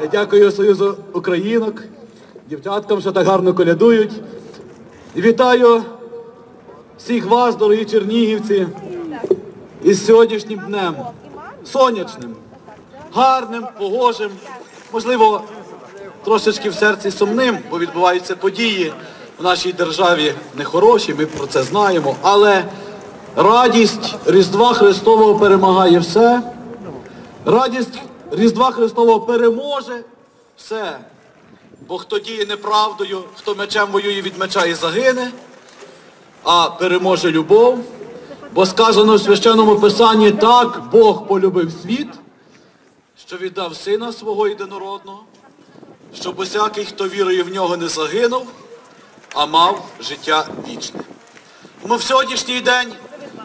Я дякую Союзу Українок, дівчаткам, що так гарно колядують. І вітаю всіх вас, дорогі чернігівці, із сьогоднішнім днем. Сонячним, гарним, погожим, можливо, трошечки в серці сумним, бо відбуваються події в нашій державі нехороші, ми про це знаємо, але радість Різдва Христового перемагає все. Радість Різдва Христового переможе все. Бо хто діє неправдою, хто мечем воює від меча і загине, а переможе любов. Бо сказано в священному писанні так Бог полюбив світ, що віддав сина свого єдинородного, щоб усякий, хто вірує в нього, не загинув, а мав життя вічне. Тому в сьогоднішній день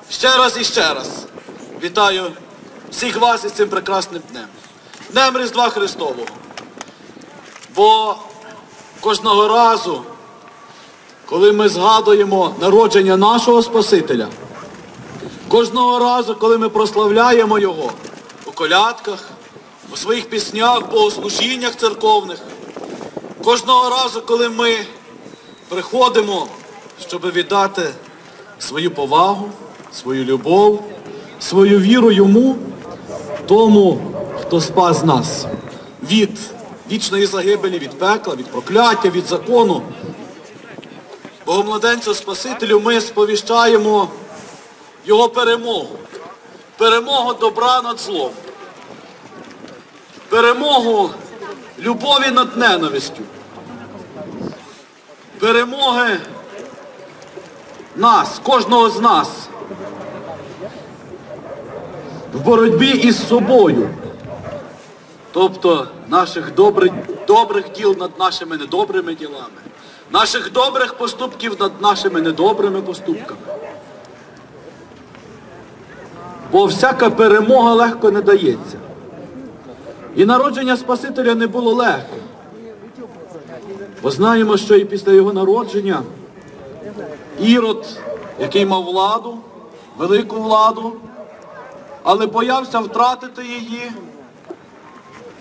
ще раз і ще раз вітаю всіх вас із цим прекрасним днем. Днем Різдва Христового. Бо кожного разу, коли ми згадуємо народження нашого Спасителя, кожного разу, коли ми прославляємо Його у колядках, у своїх піснях, богослужіннях церковних, кожного разу, коли ми приходимо, щоб віддати свою повагу, свою любов, свою віру йому, тому, хто спас нас. Від вічної загибелі, від пекла, від прокляття, від закону. Богомладенцю Спасителю ми сповіщаємо Його перемогу, перемогу добра над злом, перемогу любові над ненавистю, перемоги нас, кожного з нас. В боротьбі із собою. Тобто наших добрих, добрих діл над нашими недобрими ділами, наших добрих поступків над нашими недобрими поступками. Бо всяка перемога легко не дається. І народження Спасителя не було легко. Бо знаємо, що і після його народження Ірод, який мав владу, велику владу, але боявся втратити її,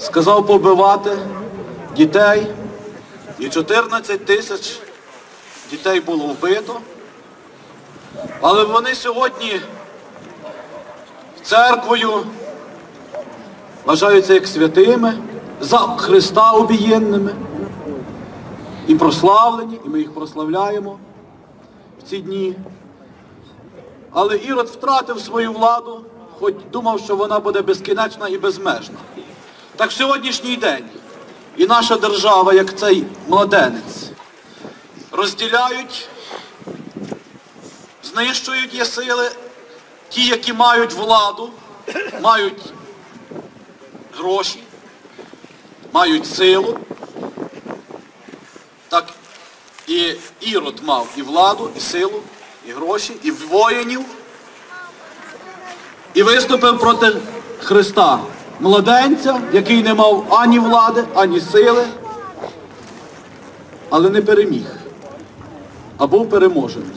сказав побивати дітей. І 14 тисяч дітей було вбито. Але вони сьогодні церквою вважаються як святими, за Христа обієнними і прославлені, і ми їх прославляємо в ці дні. Але Ірод втратив свою владу, хоч думав, що вона буде безкінечна і безмежна. Так в сьогоднішній день і наша держава, як цей младенець, розділяють, знищують є сили, ті, які мають владу, мають гроші, мають силу. Так і Ірод мав і владу, і силу, і гроші, і воїнів. І виступив проти Христа, младенця, який не мав ані влади, ані сили, але не переміг, а був переможений.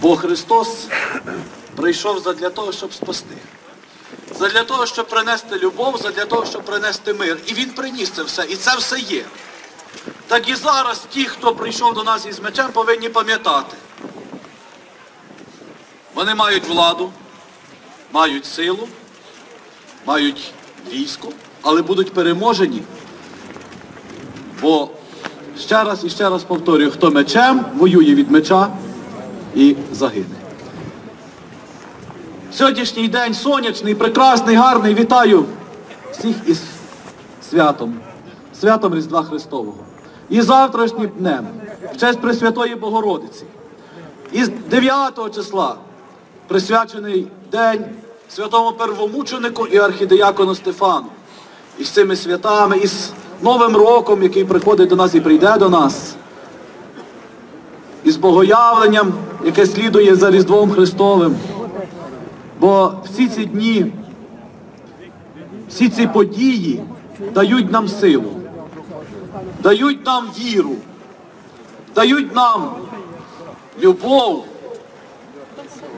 Бо Христос прийшов задля того, щоб спасти. Задля того, щоб принести любов, задля того, щоб принести мир. І Він приніс це все, і це все є. Так і зараз ті, хто прийшов до нас із мечем, повинні пам'ятати. Вони мають владу, мають силу, мають військо, але будуть переможені. Бо ще раз і ще раз повторюю, хто мечем воює від меча і загине. Сьогоднішній день сонячний, прекрасний, гарний. Вітаю всіх із святом, святом Різдва Христового. І завтрашнім днем, в честь Пресвятої Богородиці. І 9 числа присвячений день святому первомученику і архідеякону Стефану. І з цими святами, і з Новим роком, який приходить до нас і прийде до нас. І з богоявленням, яке слідує за Різдвом Христовим. Бо всі ці дні, всі ці події дають нам силу, дають нам віру, дають нам любов,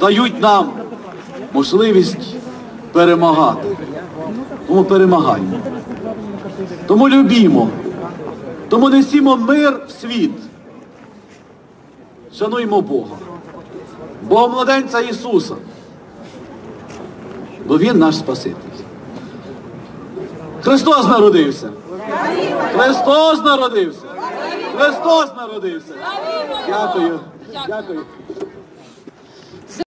дають нам можливість перемагати. Тому перемагаємо. Тому любімо, тому несімо мир в світ. Шануймо Бога, Бога младенця Ісуса, бо Він наш Спаситель. Христос народився. Христос народився. Христос народився. Дякую. Дякую.